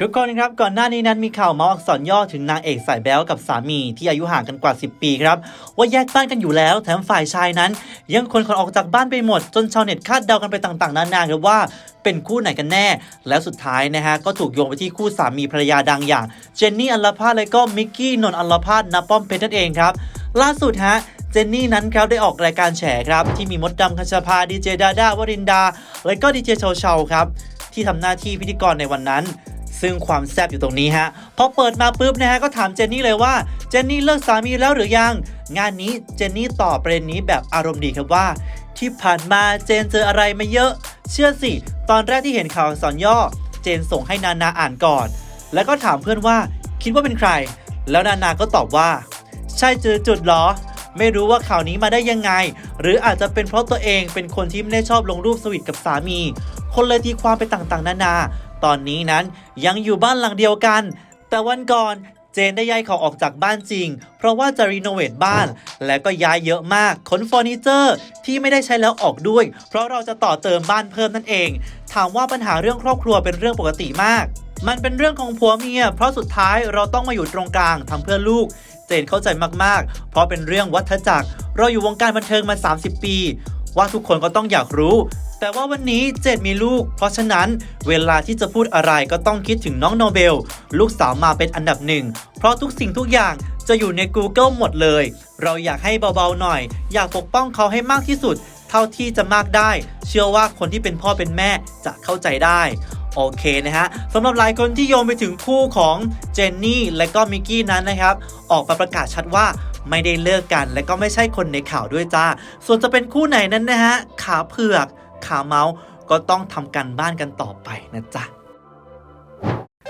ทุกคนครับก่อนหน้านี้นั้นมีข่าวเมาส์อักษรย่อถึงนางเอกสายแบ๊วกับสามีที่อายุห่างกันกว่า 10 ปีครับ ว่าแยกบ้านกันอยู่แล้วแถมฝ่ายชายนั้น ยังคนคนออกจากบ้านไปหมด จนชาวเน็ตคาดเดากันไปต่างๆ นานาครับว่าเป็นคู่ไหนกันแน่ แล้วสุดท้ายนะฮะ ก็ถูกโยงไปที่คู่สามีภรรยาดังอย่าง เจนนี่อัลลภาและก็มิกกี้นนท์อัลลภาสนาป้อมเพชรนั่นเองครับ ล่าสุดฮะเจนนี่นั้นครับได้ออกรายการแฉครับ ที่มีมดดำคัชภาดีเจดาด้าวรินดา และก็ดีเจเชาเชาครับที่ทำหน้าที่พิธีกรในวันนั้น ซึ่งความแซบอยู่ตรงนี้ฮะพอเปิดมาปุ๊บนะฮะก็ถามเจนนี่เลยว่าเจนนี่เลิกสามีแล้วหรือยัง งานนี้เจนนี่ตอบประเด็นนี้แบบอารมณ์ดีครับว่า ที่ผ่านมาเจนเจออะไรมาเยอะ เชื่อสิ ตอนแรกที่เห็นข่าวอักษรย่อ เจนส่งให้นานาอ่านก่อน แล้วก็ถามเพื่อนว่า คิดว่าเป็นใคร แล้วนานาก็ตอบว่า ใช่เจอจุดหรอไม่รู้ว่าข่าวนี้มาได้ยังไง หรืออาจจะเป็นเพราะตัวเองเป็นคนที่ไม่ได้ชอบลงรูปสวีทกับสามี คนเลยตีความไปต่างๆ นานา ตอนนี้นั้นยังอยู่บ้านหลังเดียวกัน แต่วันก่อนเจนได้ย้ายของออกจากบ้านจริง เพราะว่าจะรีโนเวทบ้าน และก็ย้ายเยอะมาก ขนเฟอร์นิเจอร์ที่ไม่ได้ใช้แล้วออกด้วย เพราะเราจะต่อเติมบ้านเพิ่มนั่นเอง ถามว่าปัญหาเรื่องครอบครัวเป็นเรื่องปกติมาก มันเป็นเรื่องของผัวเมีย เพราะสุดท้ายเราต้องมาอยู่ตรงกลางทำเพื่อลูก เจนเข้าใจมากๆ เพราะเป็นเรื่องวัฏจักร เราอยู่วงการบันเทิงมา 30 ปี ว่าทุกคนก็ต้องอยากรู้ แต่ว่าวันนี้เจนมีลูก เพราะฉะนั้นเวลาที่จะพูดอะไรก็ต้องคิดถึงน้องโนเบล ลูกสาวมาเป็นอันดับหนึ่ง เพราะทุกสิ่งทุกอย่างจะอยู่ใน Google หมดเลย เราอยากให้เบาๆหน่อย อยากปกป้องเขาให้มากที่สุด เท่าที่จะมากได้ เชื่อว่าคนที่เป็นพ่อเป็นแม่จะเข้าใจได้โอเคนะฮะสำหรับหลายคนที่โยงไปถึงคู่ของเจนนี่และก็มิกกี้นั้นนะครับ ออกมาประกาศชัดว่า ไม่ได้เลิกกัน และก็ไม่ใช่คนในข่าวด้วยจ้า ส่วนจะเป็นคู่ไหนนั้นนะฮะ ขาเผือก ขาเมาส์ก็ต้องทำกันบ้านกันต่อไปนะจ๊ะ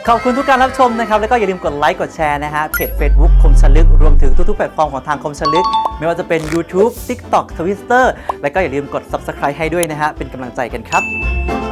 ขอบคุณทุกการรับชมนะครับ แล้วก็อย่าลืมกดไลค์กดแชร์นะฮะเพจ Facebook คมชลึก รวมถึงทุกๆแพลตฟอร์มของทางคมชลึก ไม่ว่าจะเป็น YouTube TikTok Twitter และก็อย่าลืมกด Subscribe ให้ด้วยนะฮะเป็นกำลังใจกันครับ